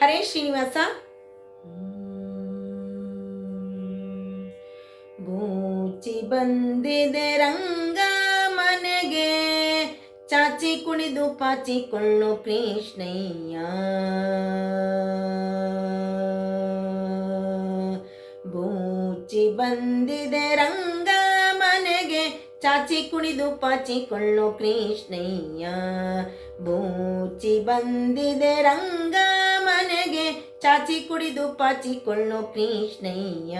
ಹರೇ ಶ್ರೀನಿವಾಸ. ಬೂಚಿ ಬಂದಿದೆ ರಂಗ ಮನೆಗೆ ಚಾಚಿ ಕುಣಿದು ಪಾಚಿಕೊಳ್ಳು ಕೃಷ್ಣಯ್ಯ. ಬೂಚಿ ಬಂದಿದೆ ರಂಗ ಚಾಚಿ ಕುಣಿದು ಪಾಚಿಕೊಳ್ಳು ಕೃಷ್ಣಯ್ಯ. ಬೂಚಿ ಬಂದಿದೆ ರಂಗ ಮನೆಗೆ, ಚಾಚಿ ಕುಡಿದು ಪಾಚಿಕೊಳ್ಳು ಕೃಷ್ಣಯ್ಯ.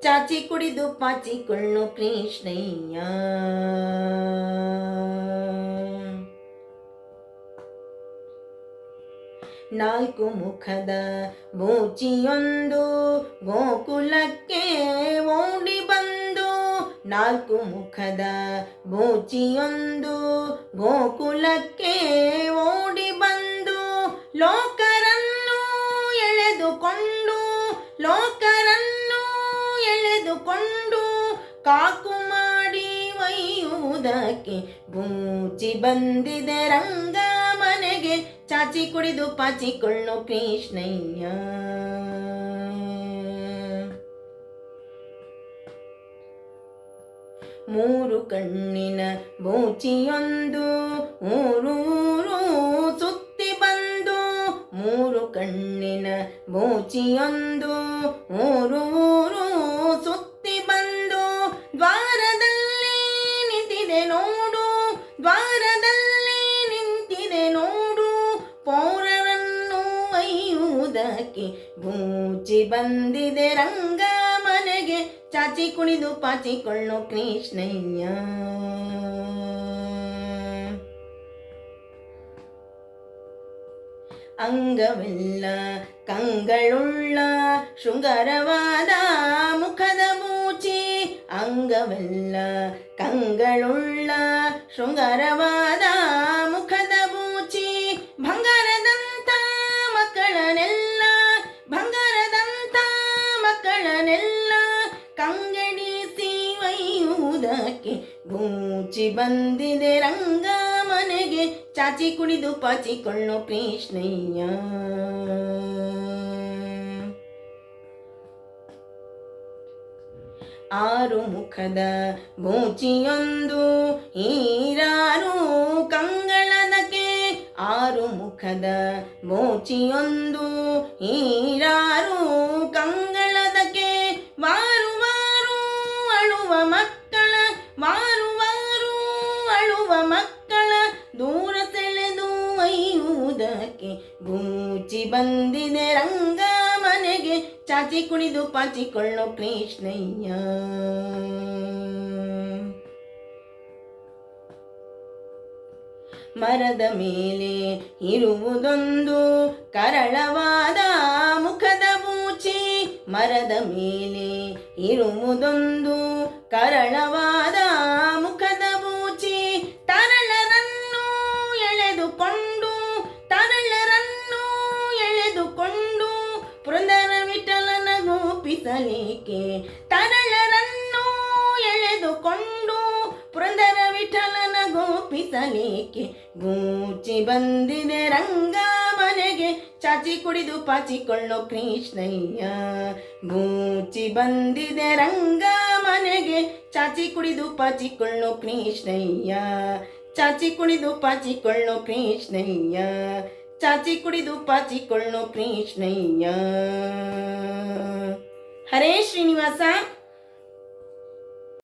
ಚಾಚಿ ಕುಡಿದು ಪಾಚಿಕೊಳ್ಳು ಕೃಷ್ಣಯ್ಯ. ನಾಲ್ಕು ಮುಖದ ಬೂಚಿಯೊಂದು ಗೋಕುಲಕ್ಕೆ ಓಡಿ ಬಂದು ನಾಲ್ಕು ಮುಖದ ಗೋಚಿಯೊಂದು ಗೋಕುಲಕ್ಕೆ ಓಡಿ ಬಂದು ಲೋಕರನ್ನು ಎಳೆದುಕೊಂಡು ಲೋಕರನ್ನು ಎಳೆದುಕೊಂಡು ಕಾಕು ಮಾಡಿ ಒಯ್ಯುವುದಕ್ಕೆ ಗೂಚಿ ಬಂದಿದೆ ರಂಗ ಮನೆಗೆ. ಚಾಚಿ ಕುಡಿದು ಪಾಚಿಕೊಳ್ಳು ಕೃಷ್ಣಯ್ಯ. ಮೂರು ಕಣ್ಣಿನ ಬೂಚಿಯೊಂದು ಮೂರೂ ಊರು ಸುತ್ತಿ ಬಂದು, ಮೂರು ಕಣ್ಣಿನ ಬೂಚಿಯೊಂದು ಊರೂರು ಊರು ಸುತ್ತಿ ಬಂದು. ದ್ವಾರದಲ್ಲಿ ನಿಂತಿದೆ ನೋಡು, ದ್ವಾರದಲ್ಲಿ ನಿಂತಿದೆ ನೋಡು ಪೌರರನ್ನು ಅಯ್ಯುವುದಕ್ಕೆ ಬೂಚಿ ಬಂದಿದೆ ರಂಗ. ಮನೆಗೆ ಚಾಚಿ ಕುಣಿದು ಪಾಚಿಕೊಳ್ಳು ಕೃಷ್ಣಯ್ಯ. ಅಂಗವೆಲ್ಲ ಕಂಗಳುಳ್ಳ ಶೃಂಗಾರವಾದ ಮುಖದ ಮೂಚಿ. ಅಂಗವೆಲ್ಲ ಕಂಗಳುಳ್ಳ ಶೃಂಗಾರವಾದ ಮಕ್ಕಳನ್ನೆಲ್ಲ ಕಂಗಡಿಸಿ ಒಯ್ಯುವುದಕ್ಕೆ ಮೂಚಿ ಬಂದಿದೆ ರಂಗ ಮನೆಗೆ ಚಾಚಿ ಕುಡಿದು ಪಾಚಿಕೊಳ್ಳು ಕೃಷ್ಣಯ್ಯ. ಆರು ಮುಖದ ಬೂಚಿಯೊಂದು ಈರಾರು ಕಂಗಳದಕ್ಕೆ ಆರು ಮುಖದ ಬೂಚಿಯೊಂದು ಈರಾರು ಕಂಗಳದಕ್ಕೆ ಮಕ್ಕಳ ವಾರು ವಾರು ಅಳುವ ಮಕ್ಕಳ ದೂರ ಸೆಳೆದು ಒಯ್ಯುವುದಕ್ಕೆ ಗೂಚಿ ಬಂದಿದೆ ರಂಗ ಮನೆಗೆ. ಚಾಚಿ ಕುಣಿದು ಪಾಚಿಕೊಳ್ಳೋ ಕೃಷ್ಣಯ್ಯ. ಮರದ ಮೇಲೆ ಇರುವುದೊಂದು ಕರಳವಾದ ಮುಖದ ಮರದ ಮೇಲೆ ಇರುವುದೊಂದು ಕರಳವಾದ ಮುಖದ ಬೂಚಿ ತರಳರನ್ನು ಎಳೆದುಕೊಂಡು ತರಳರನ್ನು ಎಳೆದುಕೊಂಡು ಪುರಂದರ ವಿಠಲನ ಗೋಪಿಸಲಿಕ್ಕೆ ತರಳರನ್ನು ಎಳೆದುಕೊಂಡು ಪುರಂದರ ವಿಠಲನ ಗೋಪಿಸಲಿಕ್ಕೆ ಗೂಚಿ ಬಂದಿದೆ ರಂಗ ಚಾಚಿ ಕುಡಿದು ಪಾಚಿಕೊಳ್ಳು ಕೃಷ್ಣಯ್ಯ. ಬೂಚಿ ಬಂದಿದೆ ರಂಗ ಮನೆಗೆ, ಚಾಚಿ ಕುಡಿದು ಪಾಚಿಕೊಳ್ಳು ಕೃಷ್ಣಯ್ಯ. ಚಾಚಿ ಕುಡಿದು ಪಾಚಿಕೊಳ್ಳು ಕೃಷ್ಣಯ್ಯ. ಚಾಚಿ ಕುಡಿದು ಪಾಚಿಕೊಳ್ಳು ಕೃಷ್ಣಯ್ಯ. ಹರೇ ಶ್ರೀನಿವಾಸ.